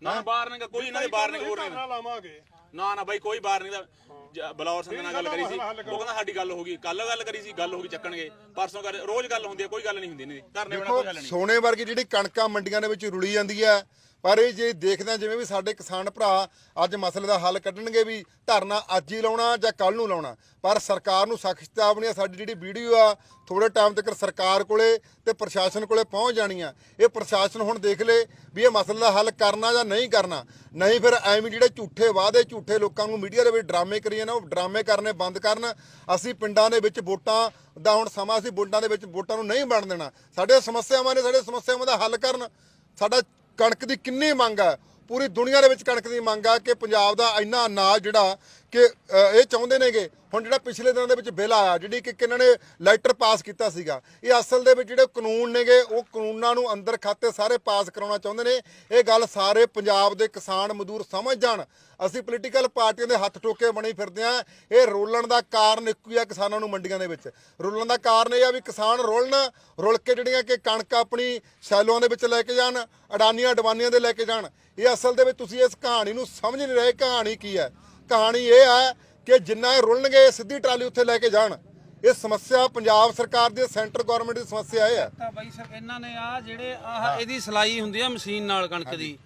ਨਾ ਬਾਹਰ ਨਹੀਂ ਕੋਈ ਇਹਨਾਂ ਦੇ ਬਾਹਰ ਨਹੀਂ ਹੋਰ ਨਹੀਂ। ਧਰਨਾ ਲਾਵਾਂਗੇ। ਨਾ ਨਾ ਬਾਈ ਕੋਈ ਬਾਹਰ ਨਹੀਂ ਦਾ ਬਲੌਰ ਸਿੰਘ ਨਾਲ ਗੱਲ ਕਰੀ ਸੀ। ਉਹ ਕਹਿੰਦਾ ਸਾਡੀ ਗੱਲ ਹੋ ਗਈ। ਕੱਲ ਗੱਲ ਕਰੀ ਸੀ ਗੱਲ ਹੋ ਗਈ ਚੱਕਣਗੇ। ਪਰਸੋਂ ਕਰ ਰੋਜ਼ ਗੱਲ ਹੁੰਦੀ ਹੈ ਕੋਈ ਗੱਲ ਨਹੀਂ ਹੁੰਦੀ ਇਹਨਾਂ ਦੀ ਧਰਨੇ ਕੋਈ ਨਹੀਂ ਸੋਨੇ ਵਰਗੀ ਜਿਹੜੀ ਕਣਕਾਂ ਮੰਡੀਆਂ ਦੇ ਵਿੱਚ ਰੁਲੀ ਜਾਂਦੀ ਹੈ ਪਰ ਇਹ ਜੇ ਦੇਖਦੇ ਹਾਂ ਜਿਵੇਂ ਵੀ ਸਾਡੇ ਕਿਸਾਨ ਭਰਾ ਅੱਜ ਮਸਲੇ ਦਾ ਹੱਲ ਕੱਢਣਗੇ ਵੀ ਧਰਨਾ ਅੱਜ ਹੀ ਲਾਉਣਾ ਜਾਂ ਕੱਲ ਨੂੰ ਲਾਉਣਾ, ਪਰ ਸਰਕਾਰ ਨੂੰ ਸਖਤ ਚੇਤਾਵਨੀ ਆ, ਸਾਡੀ ਜਿਹੜੀ ਵੀਡੀਓ ਆ ਥੋੜੇ ਟਾਈਮ ਤੱਕ ਸਰਕਾਰ ਕੋਲੇ ਤੇ ਪ੍ਰਸ਼ਾਸਨ ਕੋਲੇ ਪਹੁੰਚ ਜਾਣੀ ਆ। ਇਹ ਪ੍ਰਸ਼ਾਸਨ ਹੁਣ ਦੇਖ ਲੇ ਵੀ ਇਹ ਮਸਲੇ ਦਾ ਹੱਲ ਕਰਨਾ ਜਾਂ ਨਹੀਂ ਕਰਨਾ, ਨਹੀਂ ਫਿਰ ਐਵੇਂ ਜਿਹੜੇ ਝੂਠੇ ਵਾਅਦੇ, ਝੂਠੇ ਲੋਕਾਂ ਨੂੰ ਮੀਡੀਆ ਦੇ ਵਿੱਚ ਡਰਾਮੇ ਕਰੀਏ ਜਾਂਦੇ ਉਹ ਡਰਾਮੇ ਕਰਨੇ ਬੰਦ ਕਰਨ। ਅਸੀਂ ਪਿੰਡਾਂ ਦੇ ਵਿੱਚ ਵੋਟਾਂ ਦਾ ਹੁਣ ਸਮਾਂ, ਅਸੀਂ ਵੋਟਾਂ ਦੇ ਵਿੱਚ ਵੋਟਾਂ ਨੂੰ ਨਹੀਂ ਬਣ ਦੇਣਾ। ਸਾਡੇ ਸਮੱਸਿਆਵਾਂ ਨੇ, ਸਾਡੇ ਸਮੱਸਿਆਵਾਂ ਦਾ ਹੱਲ ਕਰਨ। ਸਾਡਾ ਕਣਕ ਦੀ ਕਿੰਨੀ ਮੰਗ ਹੈ ਪੂਰੀ ਦੁਨੀਆ ਦੇ ਵਿੱਚ ਕਣਕ ਦੀ ਮੰਗ ਹੈ ਕਿ ਪੰਜਾਬ ਦਾ ਇੰਨਾ ਅਨਾਜ ਜਿਹੜਾ ਕਿ ਇਹ ਚਾਹੁੰਦੇ ਨੇਗੇ, ਹੁਣ ਜਿਹੜਾ ਪਿਛਲੇ ਦਿਨਾਂ ਦੇ ਵਿੱਚ ਬਿੱਲ ਆਇਆ, ਜਿਹੜੀ ਕਿ ਇਹਨਾਂ ਨੇ ਲੈਟਰ ਪਾਸ ਕੀਤਾ ਸੀਗਾ, ਇਹ ਅਸਲ ਦੇ ਵਿੱਚ ਜਿਹੜੇ ਕਾਨੂੰਨ ਨੇਗੇ, ਉਹ ਕਾਨੂੰਨਾਂ ਨੂੰ ਅੰਦਰ ਖਾਤੇ ਸਾਰੇ ਪਾਸ ਕਰਾਉਣਾ ਚਾਹੁੰਦੇ ਨੇ। ਇਹ ਗੱਲ ਸਾਰੇ ਪੰਜਾਬ ਦੇ ਕਿਸਾਨ ਮਜ਼ਦੂਰ ਸਮਝ ਜਾਣ। ਅਸੀਂ ਪੋਲੀਟੀਕਲ ਪਾਰਟੀਆਂ ਦੇ ਹੱਥ ਟੋਕੇ ਬਣੀ ਫਿਰਦੇ ਆ ਇਹ ਰੋਲਣ ਦਾ ਕਾਰਨ ਇੱਕੋ ਹੀ ਆ ਕਿਸਾਨਾਂ ਨੂੰ ਮੰਡੀਆਂ ਦੇ ਵਿੱਚ। ਰੋਲਣ ਦਾ ਕਾਰਨ ਇਹ ਆ ਵੀ ਕਿਸਾਨ ਰੋਲਣ, ਰੁਲ ਕੇ ਜਿਹੜੀਆਂ ਕਿ ਕਣਕ ਆਪਣੀ ਸੈਲੋਆਂ ਦੇ ਵਿੱਚ ਲੈ ਕੇ ਜਾਣ, ਅਡਾਨੀਆਂ, ਅਡਵਾਨੀਆਂ ਦੇ ਲੈ ਕੇ ਜਾਣ। ਇਹ ਅਸਲ ਦੇ ਵਿੱਚ ਤੁਸੀਂ ਇਸ ਕਹਾਣੀ ਨੂੰ ਸਮਝ ਨਹੀਂ ਰਹੇ, ਕਹਾਣੀ ਕੀ ਹੈ? ਕਹਾਣੀ ਇਹ ਹੈ ਕਿ ਜਿੰਨਾ ਇਹ ਰੁਲਣਗੇ ਸਿੱਧੀ ਟਰਾਲੀ ਉੱਥੇ ਲੈ ਕੇ ਜਾਣ। ਇਹ ਸਮੱਸਿਆ ਪੰਜਾਬ ਸਰਕਾਰ ਦੀ ਸੈਂਟਰ ਗਵਰਨਮੈਂਟ ਦੀ ਸਮੱਸਿਆ ਇਹ ਹੈ। ਤਾਂ ਬਾਈ ਸਰ ਇਹਨਾਂ ਨੇ ਆ ਜਿਹੜੇ ਆਹ ਇਹਦੀ ਸਲਾਈ ਹੁੰਦੀ ਆ ਮਸ਼ੀਨ ਨਾਲ ਕਣਕ ਦੀ।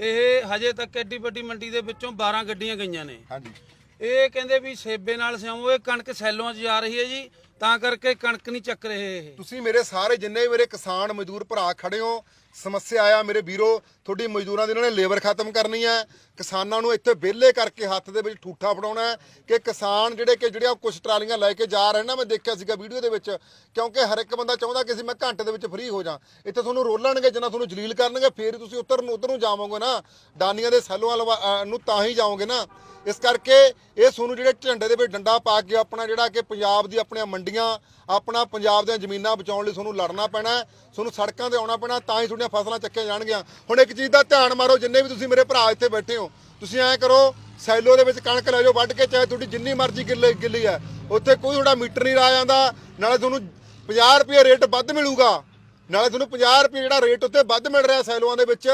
ਇਹ ਹਜੇ ਤੱਕ ਐਡੀ ਵੱਡੀ ਮੰਡੀ ਦੇ ਵਿੱਚੋਂ 12 ਗੱਡੀਆਂ ਗਈਆਂ ਨੇ। ਹਾਂਜੀ। ਇਹ ਕਹਿੰਦੇ ਵੀ ਸੇਬੇ ਨਾਲ ਸਿਆਉਂ ਇਹ ਕਣਕ ਸੈਲੋਂ 'ਚ ਜਾ ਰਹੀ ਹੈ ਜੀ ਤਾਂ ਕਰਕੇ ਕਣਕ ਨਹੀਂ ਚੱਕ ਰਹੇ ਇਹ। ਤੁਸੀਂ ਮੇਰੇ ਸਾਰੇ ਜਿੰਨੇ ਵੀ ਮੇਰੇ ਕਿਸਾਨ ਮਜ਼ਦੂਰ ਭਰਾ ਖੜੇ ਹੋ ਸਮੱਸਿਆ ਆਇਆ ਮੇਰੇ ਵੀਰੋ, ਤੁਹਾਡੀ ਮਜ਼ਦੂਰਾਂ ਦੀ ਇਹਨਾਂ ਨੇ ਲੇਬਰ ਖਤਮ ਕਰਨੀ ਹੈ। ਕਿਸਾਨਾਂ ਨੂੰ ਇੱਥੇ ਵਿਹਲੇ ਕਰਕੇ ਹੱਥ ਦੇ ਵਿੱਚ ਠੂਠਾ ਫੜਾਉਣਾ ਕਿ ਕਿਸਾਨ ਜਿਹੜੇ ਕਿ ਜਿਹੜੀਆਂ ਕੁਝ ਟਰਾਲੀਆਂ ਲੈ ਕੇ ਜਾ ਰਹੇ ਨਾ, ਮੈਂ ਦੇਖਿਆ ਸੀਗਾ ਵੀਡੀਓ ਦੇ ਵਿੱਚ, ਕਿਉਂਕਿ ਹਰ ਇੱਕ ਬੰਦਾ ਚਾਹੁੰਦਾ ਕਿ ਸੀ ਮੈਂ ਘੰਟੇ ਦੇ ਵਿੱਚ ਫ੍ਰੀ ਹੋ ਜਾ ਇੱਥੇ ਤੁਹਾਨੂੰ ਰੋਲਣਗੇ ਜਿੰਨਾ ਤੁਹਾਨੂੰ ਜਲੀਲ ਕਰਨਗੇ, ਫੇਰ ਤੁਸੀਂ ਉੱਤਰ ਨੂੰ ਉੱਧਰ ਨੂੰ ਜਾਵੋਗੇ ਨਾ। ਦਾਨੀਆਂ ਦੇ ਸੈਲੋਂ ਵੱਲ ਨੂੰ ਤਾਂ ਹੀ ਜਾਓਗੇ ਨਾ। ਇਸ ਕਰਕੇ ਇਹ ਤੁਹਾਨੂੰ ਜਿਹੜੇ ਝੰਡੇ ਦੇ ਵਿੱਚ ਡੰਡਾ ਪਾ ਕੇ ਆਪਣਾ ਜਿਹੜਾ ਕਿ ਪੰਜਾਬ ਦੀ ਆਪਣੀਆਂ ਮੰਡੀਆਂ ਆਪਣਾ ਪੰਜਾਬ ਦੀਆਂ ਜ਼ਮੀਨਾਂ ਬਚਾਉਣ ਲਈ ਤੁਹਾਨੂੰ ਲੜਨਾ ਪੈਣਾ ਤੁਹਾਨੂੰ ਸੜਕਾਂ ਤੇ ਆਉਣਾ ਪੈਣਾ ਤਾਂ ਹੀ ਤੁਹਾਡੀਆਂ ਫਸਲਾਂ ਚੱਕੀਆਂ ਜਾਣਗੀਆਂ। ਹੁਣ ਇੱਕ ਚੀਜ਼ ਦਾ ਧਿਆਨ ਮਾਰੋ, ਜਿੰਨੇ ਵੀ ਤੁਸੀਂ ਮੇਰੇ ਭਰਾ ਇੱਥੇ ਬੈਠੇ ਹੋ, ਤੁਸੀਂ ਐਂ ਕਰੋ, ਸੈਲੋ ਦੇ ਵਿੱਚ ਕਣਕ ਲੈ ਜਾਓ, ਵੱਢ ਕੇ ਚਾਹੇ ਤੁਹਾਡੀ ਜਿੰਨੀ ਮਰਜ਼ੀ ਗਿੱਲੇ ਗਿੱਲੀ ਹੈ, ਉੱਥੇ ਕੋਈ ਤੁਹਾਡਾ ਮੀਟਰ ਨਹੀਂ ਲਾ ਜਾਂਦਾ, ਨਾਲੇ ਤੁਹਾਨੂੰ 50 ਰੁਪਏ ਰੇਟ ਵੱਧ ਮਿਲੂਗਾ। ਨਾਲੇ ਤੁਹਾਨੂੰ 50 ਰੁਪਏ ਜਿਹੜਾ ਰੇਟ ਉੱਤੇ ਵੱਧ ਮਿਲ ਰਿਹਾ ਸੈਲੋਆਂ ਦੇ ਵਿੱਚ,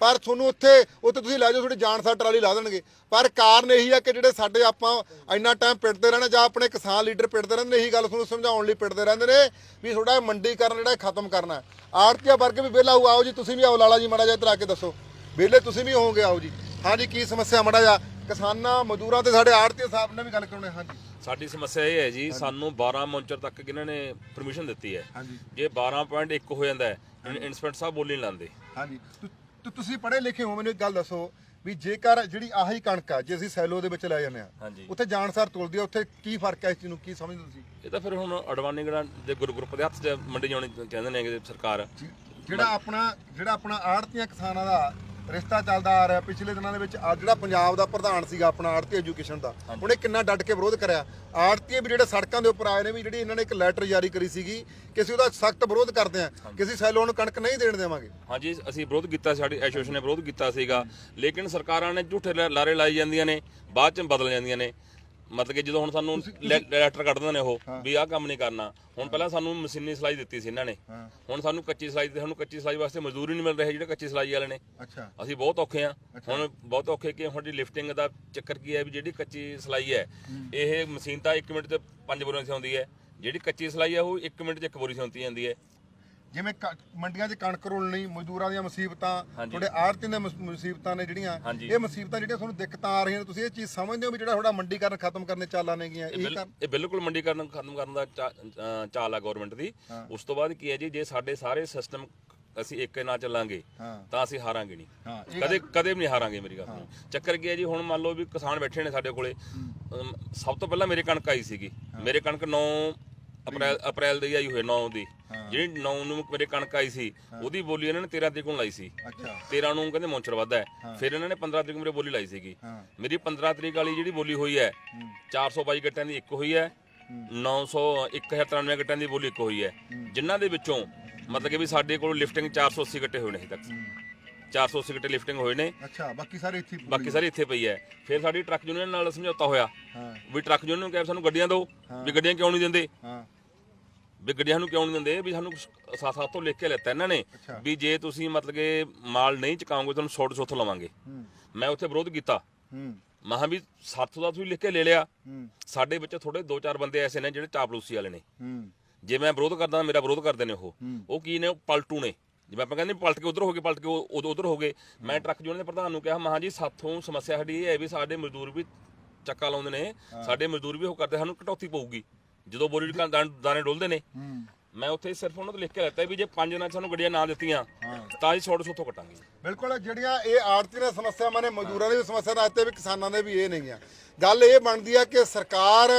ਪਰ ਤੁਹਾਨੂੰ ਉੱਥੇ ਉੱਥੇ ਤੁਸੀਂ ਲੈ ਜਾਓ, ਤੁਹਾਡੀ ਜਾਨ ਸਾਰ ਟਰਾਲੀ ਲਾ ਦੇਣਗੇ। ਪਰ ਕਾਰਨ ਇਹੀ ਆ ਕਿ ਜਿਹੜੇ ਸਾਡੇ ਆਪਾਂ ਇੰਨਾ ਟਾਈਮ ਪਿੱਟਦੇ ਰਹਿਣਾ ਜਾਂ ਆਪਣੇ ਕਿਸਾਨ ਲੀਡਰ ਪਿੱਟਦੇ ਰਹਿੰਦੇ ਨੇ, ਇਹੀ ਗੱਲ ਤੁਹਾਨੂੰ ਸਮਝਾਉਣ ਲਈ ਪਿੱਟਦੇ ਰਹਿੰਦੇ ਨੇ ਵੀ ਥੋੜਾ ਮੰਡੀਕਰਨ ਜਿਹੜਾ ਖਤਮ ਕਰਨਾ ਆੜਤੀਆ ਵਰਗ ਵੀ ਵਿਹਲਾ ਹੋਊ, ਆਓ ਜੀ, ਤੁਸੀਂ ਵੀ ਆਓ, ਲਾਲਾ ਜੀ ਮਾੜਾ ਜਿਹਾ ਤਰਾ ਕੇ ਦੱਸੋ। ਵਿਹਲੇ ਤੁਸੀਂ ਵੀ ਹੋਵੋਗੇ, ਆਓ ਜੀ। ਹਾਂਜੀ, ਕੀ ਸਮੱਸਿਆ ਮਾੜਾ ਜਿਹਾ? ਕਿਸਾਨਾਂ ਮਜ਼ਦੂਰਾਂ ਤੇ ਸਾਡੇ ਆੜਤੀਆ ਸਾਹਿਬ ਨੇ ਵੀ ਗੱਲ ਕਰਾਉਣੀ ਹਾਂਜੀ। ਸਾਡੀ ਸਮੱਸਿਆ ਇਹ ਹੈ ਜੀ ਸਾਨੂੰ 12 ਮੌਂਚਰ ਤੱਕ ਇਹਨਾਂ ਨੇ ਪਰਮਿਸ਼ਨ ਦਿੱਤੀ ਹੈ। ਹਾਂਜੀ। ਜੇ 12.1 ਹੋ ਜਾਂਦਾ ਹੈ ਇਨਸਪੈਕਟਰ ਸਾਹਿਬ ਬੋਲੀ ਨਹੀਂ ਲਾਉਂਦੇ। ਹਾਂਜੀ। ਤੁ- ਤੁ- ਤੁਸੀਂ ਪੜ੍ਹੇ ਲਿਖੇ ਹੋ ਮੈਨੂੰ ਇੱਕ ਗੱਲ ਦੱਸੋ ਵੀ ਜੇਕਰ ਜਿਹੜੀ ਆਹੀ ਕਣਕ ਆ ਜੇ ਅਸੀਂ ਸੈਲੋ ਦੇ ਵਿੱਚ ਲੈ ਜਾਂਦੇ ਆ ਹਾਂਜੀ। ਉੱਥੇ ਜਾਣਸਾਰ ਤੁਲਦੀ ਆ ਉੱਥੇ ਕੀ ਫ਼ਰਕ ਹੈ ਇਸ ਚੀਜ਼ ਨੂੰ ਕੀ ਸਮਝਦੇ ਤੁਸੀਂ? ਇਹ ਤਾਂ ਫਿਰ ਹੁਣ ਅਡਵਾਨੀਗੜਾ ਦੇ ਗੁਰੂ ਗਰੁੱਪ ਦੇ ਹੱਥ 'ਚ ਮੰਡੀ ਜਾਣੀ ਚਾਹੁੰਦੇ ਨੇ ਕਿ ਸਰਕਾਰ ਜਿਹੜਾ ਆਪਣਾ ਜਿਹੜਾ ਆਪਣਾ ਆੜਤੀਆਂ ਕਿਸਾਨਾਂ ਦਾ ਰਿਸ਼ਤਾ ਚੱਲਦਾ ਆ ਰਿਹਾ ਪਿਛਲੇ ਦਿਨਾਂ ਦੇ ਵਿੱਚ। ਆ ਜਿਹੜਾ ਪੰਜਾਬ ਦਾ ਪ੍ਰਧਾਨ ਸੀਗਾ ਆਪਣਾ ਆੜਤੀ ਐਜੂਕੇਸ਼ਨ ਦਾ ਉਹਨੇ ਕਿੰਨਾ ਡਟ ਕੇ ਵਿਰੋਧ ਕਰਿਆ। ਆੜਤੀ ਵੀ ਜਿਹੜੇ ਸੜਕਾਂ ਦੇ ਉੱਪਰ ਆਏ ਨੇ ਵੀ ਜਿਹੜੀ ਇਹਨਾਂ ਨੇ ਇੱਕ ਲੈਟਰ ਜਾਰੀ ਕਰੀ ਸੀਗੀ ਕਿ ਅਸੀਂ ਉਹਦਾ ਸਖਤ ਵਿਰੋਧ ਕਰਦੇ ਆ ਕਿ ਅਸੀਂ ਸੈਲੋਂ ਨੂੰ ਕਣਕ ਨਹੀਂ ਦੇਣ ਦੇਵਾਂਗੇ। ਹਾਂਜੀ ਅਸੀਂ ਵਿਰੋਧ ਕੀਤਾ ਸਾਡੀ ਐਸੋਸੀਏਸ਼ਨ ਨੇ ਵਿਰੋਧ ਕੀਤਾ ਸੀਗਾ ਲੇਕਿਨ ਸਰਕਾਰਾਂ ਨੇ ਝੂਠੇ ਲਾਰੇ ਲਾਈ ਜਾਂਦੀਆਂ ਨੇ ਬਾਅਦ ਚ ਬਦਲ ਜਾਂਦੀਆਂ ਨੇ। ਮਤਲਬ ਕਿ ਜਦੋਂ ਹੁਣ ਸਾਨੂੰ ਲੈਟਰ ਕੱਢ ਦਿੰਦੇ ਨੇ ਉਹ ਵੀ ਆਹ ਕੰਮ ਨਹੀਂ ਕਰਨਾ। ਹੁਣ ਪਹਿਲਾਂ ਸਾਨੂੰ ਮਸ਼ੀਨੀ ਸਿਲਾਈ ਦਿੱਤੀ ਸੀ ਇਹਨਾਂ ਨੇ। ਹੁਣ ਸਾਨੂੰ ਕੱਚੀ ਸਿਲਾਈ ਤੇ ਸਾਨੂੰ ਕੱਚੀ ਸਿਲਾਈ ਵਾਸਤੇ ਮਜ਼ਦੂਰ ਹੀ ਨਹੀਂ ਮਿਲ ਰਹੇ ਜਿਹੜੇ ਕੱਚੀ ਸਿਲਾਈ ਵਾਲੇ ਨੇ। ਅੱਛਾ। ਅਸੀਂ ਬਹੁਤ ਔਖੇ ਆ ਹੁਣ ਬਹੁਤ ਔਖੇ ਕਿ ਹੁਣ ਦੀ ਲਿਫਟਿੰਗ ਦਾ ਚੱਕਰ ਕੀ ਹੈ ਵੀ ਜਿਹੜੀ ਕੱਚੀ ਸਿਲਾਈ ਹੈ ਇਹ ਮਸ਼ੀਨ ਤਾਂ 1 ਮਿੰਟ 'ਚ 5 ਬੋਰੀਆਂ ਸਿਉਂਦੀ ਹੈ। ਜਿਹੜੀ ਕੱਚੀ ਸਿਲਾਈ ਹੈ ਉਹ 1 ਮਿੰਟ 'ਚ ਇੱਕ ਬੋਰੀ ਸਿਉਂਦੀ ਜਾਂਦੀ ਹੈ। ਜਿਵੇਂ ਕ- ਮੰਡੀਆਂ 'ਚ ਕਣਕ ਰੋਲਣੀ ਮਜ਼ਦੂਰਾਂ ਦੀਆਂ ਮੁਸੀਬਤਾਂ। ਤੁਹਾਡੇ ਆੜਤੀਆਂ ਦੀਆਂ ਮੁਸ- ਮੁਸੀਬਤਾਂ ਨੇ ਜਿਹੜੀਆਂ ਹਾਂਜੀ। ਇਹ ਮੁਸੀਬਤਾਂ ਜਿਹੜੀਆਂ ਤੁਹਾਨੂੰ ਦਿੱਕਤਾਂ ਆ ਰਹੀਆਂ ਨੇ ਤੁਸੀਂ ਇਹ ਚੀਜ਼ ਸਮਝਦੇ ਹੋ ਵੀ ਜਿਹੜਾ ਤੁਹਾਡਾ ਮੰਡੀਕਰਨ ਖਤਮ ਕਰਨੇ ਚਾਲਾਂ ਨੇਗੀਆਂ ਇਹ ਬਿਲ- ਕਰ ਇਹ ਬਿਲਕੁਲ ਮੰਡੀਕਰਨ ਖਤਮ ਕਰਨ ਦਾ ਚਾ- ਅ, ਚਾਲ ਆ ਗਵਰਨਮੈਂਟ ਦੀ। ਉਸ ਤੋਂ ਬਾਅਦ ਕੀ ਹੈ ਜੀ ਜੇ ਸਾਡੇ ਸਾਰੇ ਸਿਸਟਮ ਅਸੀਂ ਇੱਕ ਨਾਲ ਚੱਲਾਂਗੇ ਹਾਂ। ਤਾਂ ਅਸੀਂ ਹਾਰਾਂਗੇ ਨਹੀਂ। ਹਾਂ, ਇਹ ਕਦੇ ਕਦੇ ਵੀ ਨਹੀਂ ਹਾਰਾਂਗੇ ਮੇਰੀ ਗੱਲ ਸੁਣੋ ਚੱਕਰ ਕੀ ਹੈ ਜੀ ਹੁਣ ਮੰਨ ਲਓ ਵੀ ਕਿਸਾਨ ਬੈਠੇ ਨੇ ਸਾਡੇ ਕੋਲੇ ਅਮ, ਸਭ ਤੋਂ ਪਹਿਲਾਂ ਮੇਰੇ ਕਣਕ ਆਈ ਸੀਗੀ। ਮੇਰੇ ਕਣਕ 9 ਅਪ੍ਰੈਲ ਅਪ੍ਰੈਲ ਦੀ ਆਈ ਹੋਈ 9 ਦੀ। ਜਿਹੜੀ 9 ਨੂੰ ਮੇਰੇ ਕਣਕ ਆਈ ਸੀ ਉਹਦੀ ਬੋਲੀ ਇਹਨਾਂ ਨੇ 13 ਤਰੀਕ ਨੂੰ ਲਾਈ ਸੀ। ਅੱਛਾ। 13 ਨੂੰ ਕਹਿੰਦੇ ਮੌਂਚਰ ਵੱਧਾ ਹੈ। ਫਿਰ ਇਹਨਾਂ ਨੇ 15 ਤਰੀਕ ਨੂੰ ਮੇਰੇ ਬੋਲੀ ਲਾਈ ਸੀਗੀ। ਮੇਰੀ 15 ਤਰੀਕ ਵਾਲੀ ਜਿਹੜੀ ਬੋਲੀ ਹੋਈ ਹੈ 422 ਗੱਟਾਂ ਦੀ ਇੱਕ ਹੋਈ ਹੈ 991 ਗੱਟਾਂ ਦੀ ਬੋਲੀ ਇੱਕ ਹੋਈ ਹੈ। ਜਿਨ੍ਹਾਂ ਦੇ ਵਿੱਚੋਂ ਮਤਲਬ ਕਿ ਵੀ ਸਾਡੇ ਕੋਲ ਲਿਫਟਿੰਗ 480 ਗੱਟੇ ਹੋਏ ਨੇ ਹਜੇ ਤੱਕ। 480 ਗੱਟੇ ਲਿਫਟਿੰਗ ਹੋਏ ਨੇ। ਅੱਛਾ ਬਾਕੀ ਸਾਰੇ ਇੱਥੇ ਬਾਕੀ ਸਾਰੀ ਇੱਥੇ ਪਈ ਹੈ। ਫਿਰ ਸਾਡੀ ਟਰੱਕ ਯੂਨੀਅਨ ਨਾਲ ਸਮਝੌਤਾ ਹੋਇਆ ਹਾਂ। ਵੀ ਟਰੱਕ ਯੂਨੀਅਨ ਨੂੰ ਕਿਹਾ ਸਾਨੂੰ ਗੱਡੀਆਂ ਦਿਓ ਵੀ ਗੱਡੀਆਂ ਕਿਉਂ ਨਹੀਂ ਦਿੰਦੇ? ਹਾਂ। ਵੀ ਗੱਡੀਆਂ ਨੂੰ ਕਿਉਂ ਨਹੀਂ ਦਿੰਦੇ? ਵੀ ਸਾਨੂੰ ਸਾਥ ਸਾਥ ਤੋਂ ਲਿਖ ਕੇ ਲੈਤਾ ਇਹਨਾਂ ਨੇ। ਵੀ ਜੇ ਤੁਸੀਂ ਮਤਲਬ ਕਿ ਮਾਲ ਨਹੀਂ ਚਕਾਓਗੇ ਤੁਹਾਨੂੰ ਸ਼ੋਰਟ ਸੋਥ ਲਵਾਂਗੇ। ਮੈਂ ਉੱਥੇ ਵਿਰੋਧ ਕੀਤਾ। ਮਹਾਂ ਵੀ ਸਾਥੋਂ ਦਾ ਤੁਸੀਂ ਲਿਖ ਕੇ ਲੈ ਲਿਆ। ਸਾਡੇ ਵਿੱਚ ਥੋੜੇ ਦੋ ਚਾਰ ਬੰਦੇ ਐਸੇ ਨੇ ਜਿਹੜੇ ਚਾਪਲੂਸੀ ਵਾਲੇ ਨੇ। ਜੇ ਮੈਂ ਵਿਰੋਧ ਕਰਦਾ ਮੇਰਾ ਵਿਰੋਧ ਕਰਦੇ ਨੇ ਉਹ। ਉਹ ਕੀ ਨੇ? ਪਲਟੂ ਨੇ। ਜਿਵੇਂ ਆਪਾਂ ਕਹਿੰਦੇ ਪਲਟ ਕੇ ਉਧਰ ਹੋ ਗਏ ਪਲਟ ਕੇ ਉਧਰ ਉਧਰ ਹੋ ਗਏ। ਮੈਂ ਟਰੱਕ ਯੂਨੀਅਨ ਦੇ ਪ੍ਰਧਾਨ ਨੂੰ ਕਿਹਾ ਮਹਾਂ ਜੀ ਸਾਥੋਂ ਸਮੱਸਿਆ ਸਾਡੀ ਇਹ ਹੈ ਵੀ ਸਾਡੇ ਮਜ਼ਦੂਰ ਵੀ ਚੱਕਾ ਲਾਉਂਦੇ ਨੇ। ਸਾਡੇ ਮਜ਼ਦੂਰ ਵੀ ਉਹ ਕਰਦੇ ਸਾਨੂੰ ਕਟੌਤੀ ਪਊਗੀ। ਜਦੋਂ ਬੋਰੀ ਦੇ ਦਾਣੇ- ਡੋਲਦੇ ਨੇ ਮੈਂ ਉੱਥੇ ਸਿਰਫ ਉਹਨਾਂ ਤੋਂ ਲਿਖ ਕੇ ਲੈਤਾ ਵੀ ਜੇ ਪੰਜ 'ਚ ਸਾਨੂੰ ਗੱਡੀਆਂ ਨਾ ਦਿੱਤੀਆਂ ਤਾਂ ਅਸੀਂ ਛੋੜ ਸੋਥੋਂ ਕਟਾਂਗੇ। ਬਿਲਕੁਲ ਜਿਹੜੀਆਂ ਇਹ ਆੜਤੀ ਦੀਆਂ ਸਮੱਸਿਆਵਾਂ ਨੇ ਮਜ਼ਦੂਰਾਂ ਦੀ ਸਮੱਸਿਆ ਦੱਸਦੇ ਵੀ ਕਿਸਾਨਾਂ ਦੇ ਵੀ ਇਹ ਨੇਗੀਆਂ ਗੱਲ ਇਹ ਬਣਦੀ ਆ ਕਿ ਸਰਕਾਰ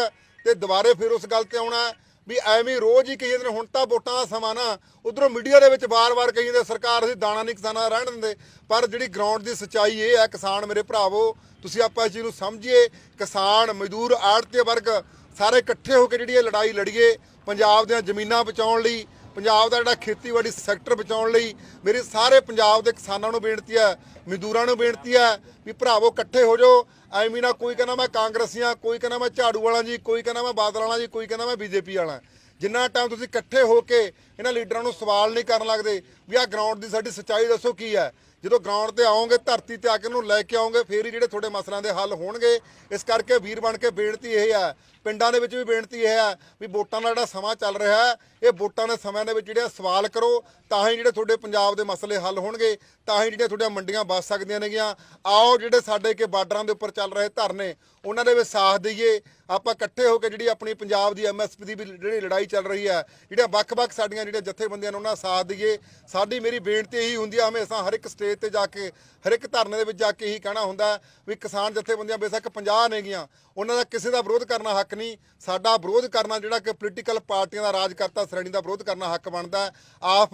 ਤੇ ਦੁਬਾਰੇ ਫਿਰ ਉਸ ਗੱਲ ਤੇ ਆਉਣਾ ਵੀ ਐਵੇਂ ਰੋਜ਼ ਹੀ ਕਹੀ ਜਾਂਦੇ ਨੇ ਹੁਣ ਤਾਂ ਵੋਟਾਂ ਦਾ ਸਮਾਂ ਨਾ ਉਧਰੋਂ ਮੀਡੀਆ ਦੇ ਵਿੱਚ ਵਾਰ-ਵਾਰ ਕਹੀ ਜਾਂਦੇ ਸਰਕਾਰ ਅਸੀਂ ਦਾਣਾ ਨਹੀਂ ਕਿਸਾਨਾਂ ਦਾ ਰਹਿਣ ਦਿੰਦੇ ਪਰ ਜਿਹੜੀ ਗਰਾਊਂਡ ਦੀ ਸੱਚਾਈ ਇਹ ਹੈ ਕਿਸਾਨ ਮੇਰੇ ਭਰਾਵੋ ਤੁਸੀਂ ਆਪਾਂ ਇਸ ਚੀਜ਼ ਨੂੰ ਸਮਝੀਏ ਕਿਸਾਨ ਮਜ਼ਦੂਰ ਆੜਤੀ ਵਰਗ ਸਾਰੇ ਇਕੱਠੇ ਹੋ ਕੇ ਜਿਹੜੀ ਇਹ ਲੜਾਈ ਲੜੀਏ, ਪੰਜਾਬ ਦੀਆਂ ਜ਼ਮੀਨਾਂ ਬਚਾਉਣ ਲਈ, ਪੰਜਾਬ ਦਾ ਜਿਹੜਾ ਖੇਤੀਬਾੜੀ ਸੈਕਟਰ ਬਚਾਉਣ ਲਈ, ਮੇਰੀ ਸਾਰੇ ਪੰਜਾਬ ਦੇ ਕਿਸਾਨਾਂ ਨੂੰ ਬੇਨਤੀ ਹੈ, ਮਜ਼ਦੂਰਾਂ ਨੂੰ ਬੇਨਤੀ ਹੈ ਵੀ ਭਰਾਵੋ ਇਕੱਠੇ ਹੋ ਜਾਓ। ਐਵੇਂ ਨਾ ਕੋਈ ਕਹਿੰਦਾ ਮੈਂ ਕਾਂਗਰਸੀਆਂ, ਕੋਈ ਕਹਿੰਦਾ ਮੈਂ ਝਾੜੂ ਵਾਲਾ ਜੀ, ਕੋਈ ਕਹਿੰਦਾ ਮੈਂ ਬਾਦਲ ਵਾਲਾ ਜੀ, ਕੋਈ ਕਹਿੰਦਾ ਮੈਂ ਬੀਜੇਪੀ ਵਾਲਾ। ਜਿੰਨਾ ਟਾਈਮ ਤੁਸੀਂ ਇਕੱਠੇ ਹੋ ਕੇ ਇਹਨਾਂ ਲੀਡਰਾਂ ਨੂੰ ਸਵਾਲ ਨਹੀਂ ਕਰਨ ਲੱਗਦੇ ਵੀ ਆਹ ਗਰਾਊਂਡ ਦੀ ਸਾਡੀ ਸੱਚਾਈ ਦੱਸੋ ਕੀ ਹੈ। ਜਦੋਂ ਗਰਾਊਂਡ ਤੇ ਆਓਗੇ, ਧਰਤੀ ਤੇ ਆ ਕੇ ਉਹਨੂੰ ਲੈ ਕੇ ਆਓਗੇ, ਫੇਰ ਹੀ ਜਿਹੜੇ ਤੁਹਾਡੇ ਮਸਲਿਆਂ ਦੇ ਹੱਲ ਹੋਣਗੇ। ਇਸ ਕਰਕੇ ਵੀਰ ਬਣ ਕੇ ਬੇਨਤੀ ਇਹ ਹੈ, ਪਿੰਡਾਂ ਦੇ ਵਿੱਚ ਵੀ ਬੇਨਤੀ ਇਹ ਹੈ ਵੀ ਵੋਟਾਂ ਦਾ ਜਿਹੜਾ ਸਮਾਂ ਚੱਲ ਰਿਹਾ ਹੈ, ਇਹ ਵੋਟਾਂ ਦੇ ਸਮਿਆਂ ਦੇ ਵਿੱਚ ਜਿਹੜੇ ਸਵਾਲ ਕਰੋ, ਤਾਂ ਹੀ ਜਿਹੜੇ ਤੁਹਾਡੇ ਪੰਜਾਬ ਦੇ ਮਸਲੇ ਹੱਲ ਹੋਣਗੇ, ਤਾਂ ਹੀ ਜਿਹੜੀਆਂ ਤੁਹਾਡੀਆਂ ਮੰਡੀਆਂ ਬਚ ਸਕਦੀਆਂ ਨੇਗੀਆਂ। ਆਓ ਜਿਹੜੇ ਸਾਡੇ ਕੇ ਬਾਰਡਰਾਂ ਦੇ ਉੱਪਰ ਚੱਲ ਰਹੇ ਧਰਨੇ, ਉਹਨਾਂ ਦੇ ਵਿੱਚ ਸਾਥ ਦਈਏ। ਆਪਾਂ ਇਕੱਠੇ ਹੋ ਕੇ ਜਿਹੜੀ ਆਪਣੀ ਪੰਜਾਬ ਦੀ ਐਮਐਸਪੀ ਦੀ ਵੀ ਜਿਹੜੀ ਲੜਾਈ ਚੱਲ ਰਹੀ ਹੈ, ਜਿਹੜੀਆਂ ਵੱਖ-ਵੱਖ ਸਾਡੀਆਂ ਜਿਹੜੀਆਂ ਜਥੇਬੰਦੀਆਂ ਨੇ ਉਹਨਾਂ ਦਾ ਸਾਥ ਦਈਏ। ਸਾਡੀ ਮੇਰੀ ਬੇਨਤੀ ਇਹੀ ਹੁੰਦੀ ਹੈ ਹਮੇਸ਼ਾ ਹਰ ਇੱਕ ਸਟੇਜ ਤੇ ਜਾ ਕੇ, ਹਰ ਇੱਕ ਧਰਨੇ ਦੇ ਵਿੱਚ ਜਾ ਕੇ ਇਹੀ ਕਹਿਣਾ ਹੁੰਦਾ ਵੀ ਕਿਸਾਨ ਜਥੇਬੰਦੀਆਂ ਬੇਸ਼ੱਕ 50 ਨੇਗੀਆਂ, ਉਹਨਾਂ ਦਾ ਕਿਸੇ ਦਾ ਵਿਰੋਧ ਕਰਨਾ ਹੱਕ ਨਹੀਂ। ਸਾਡਾ ਵਿਰੋਧ ਕਰਨਾ ਜਿਹੜਾ ਕਿ ਪੋਲੀਟੀਕਲ ਪਾਰਟੀਆਂ ਦਾ ਰਾਜਕਰਤਾ ਸ਼੍ਰੇਣੀ ਦਾ ਵਿਰੋਧ ਕਰਨਾ ਹੱਕ ਬਣਦਾ ਹੈ।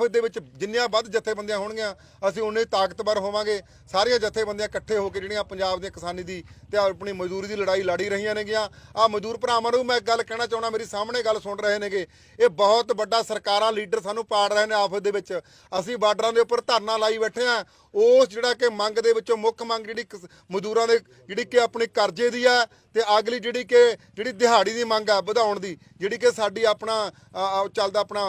ਦੇ ਵਿੱਚ ਜਿੰਨੀਆਂ ਵੱਧ ਜਥੇਬੰਦੀਆਂ ਹੋਣਗੀਆਂ, ਅਸੀਂ ਉਨੇ ਤਾਕਤਵਰ ਹੋਵਾਂਗੇ। ਸਾਰੀਆਂ ਜਥੇਬੰਦੀਆਂ ਇਕੱਠੇ ਹੋ ਕੇ ਜਿਹੜੀਆਂ ਪੰਜਾਬ ਦੀਆਂ ਕਿਸਾਨੀ ਦੀ ਤੇ ਆਪਣੀ ਮਜ਼ਦੂਰੀ ਦੀ ਲੜਾਈ ਲੜੀ ਰਹੀਆਂ ਨੇਗੀਆਂ। ਆ ਮਜ਼ਦੂਰ ਭਰਾਵਾਂ ਨੂੰ ਮੈਂ ਇੱਕ ਗੱਲ ਕਹਿਣਾ ਚਾਹੁੰਦਾ, ਮੇਰੀ ਸਾਹਮਣੇ ਗੱਲ ਸੁਣ ਰਹੇ ਨੇਗੇ। ਇਹ ਬਹੁਤ ਵੱਡਾ ਸਰਕਾਰਾਂ ਲੀਡਰ ਸਾਨੂੰ ਪਾੜ ਰਹੇ ਨੇ ਆਫਤ ਦੇ ਵਿੱਚ। ਅਸੀਂ ਬਾਰਡਰਾਂ ਦੇ ਉੱਪਰ ਧਰਨਾ ਲਾਈ ਬੈਠੇ ਆ ਉਸ ਜਿਹੜਾ ਕਿ ਮੰਗ ਦੇ ਵਿੱਚੋਂ ਮੁੱਖ ਮੰਗ ਜਿਹੜੀ ਕਿਸ- ਮਜ਼ਦੂਰਾਂ ਦੇ, ਜਿਹੜੀ ਕਿ ਆਪਣੇ ਕਰਜ਼ੇ ਦੀ ਆ ਤੇ ਅਗਲੀ ਜਿਹੜੀ ਕਿ, ਜਿਹੜੀ ਦਿਹਾੜੀ ਦੀ ਮੰਗ ਆ ਵਧਾਉਣ ਦੀ, ਜਿਹੜੀ ਕਿ ਸਾਡੀ ਆਪਣਾ ਚੱਲਦਾ ਆਪਣਾ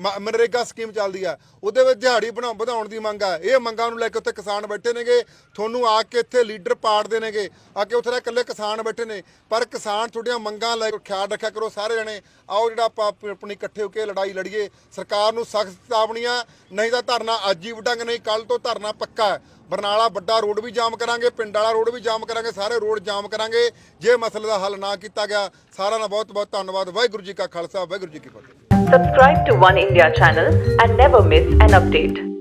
ਮਨਰੇਗਾ ਸਕੀਮ ਚੱਲਦੀ ਆ। ਉਹਦੇ ਵਿੱਚ ਦਿਹਾੜੀ ਬਣਾ, ਵਧਾਉਣ ਦੀ ਮੰਗ ਆ। ਇਹ ਮੰਗਾਂ ਨੂੰ ਲੈ ਕੇ ਉੱਥੇ ਕਿਸਾਨ ਬੈਠੇ ਨੇਗੇ। ਤੁਹਾਨੂੰ ਆ ਕੇ ਇੱਥੇ ਲੀਡਰ ਪਾੜਦੇ ਨੇਗੇ। ਆ ਕੇ ਉੱਥੇ ਤਾਂ ਇਕੱਲੇ ਕਿਸਾਨ ਬੈਠੇ ਨੇ। ਪਰ ਕਿਸਾਨ ਤੁਹਾਡੀਆਂ ਮੰਗਾਂ ਲੈ ਕੇ ਖਿਆਲ ਰੱਖਿਆ ਕਰੋ ਸਾਰੇ ਜਣੇ। ਆਓ ਜਿਹੜਾ ਆਪਾਂ ਆਪਣੀ ਇਕੱਠੇ ਹੋ ਕੇ ਲੜਾਈ ਲੜੀਏ। ਸਰਕਾਰ ਨੂੰ ਸਖਤ ਚੇਤਾਵਨੀਆਂ। ਨਹੀਂ ਤਾਂ ਧਰਨਾ ਅੱਜ ਹੀ ਵਟਾਂਗ, ਨਹੀਂ ਕੱਲ ਤੋਂ ਧਰਨਾ ਪੱਕਾ ਬਰਨਾਲਾ ਵੱਡਾ ਰੋਡ ਵੀ ਜਾਮ ਕਰਾਂਗੇ, ਪਿੰਡ ਵਾਲਾ ਰੋਡ ਵੀ ਜਾਮ ਕਰਾਂਗੇ, ਸਾਰੇ ਰੋਡ ਜਾਮ ਕਰਾਂਗੇ। ਜੇ ਮਸਲੇ ਦਾ ਹੱਲ ਨਾ ਕੀਤਾ ਗਿਆ, ਸਾਰਿਆਂ ਦਾ ਬਹੁਤ ਬਹੁਤ ਧੰਨਵਾਦ। ਵਾਹਿਗੁਰੂ ਜੀ ਕਾ ਖਾਲਸਾ, ਵਾਹਿਗੁਰੂ ਜੀ ਕੀ ਫਤਿਹ। Subscribe to One India channel and never miss an update.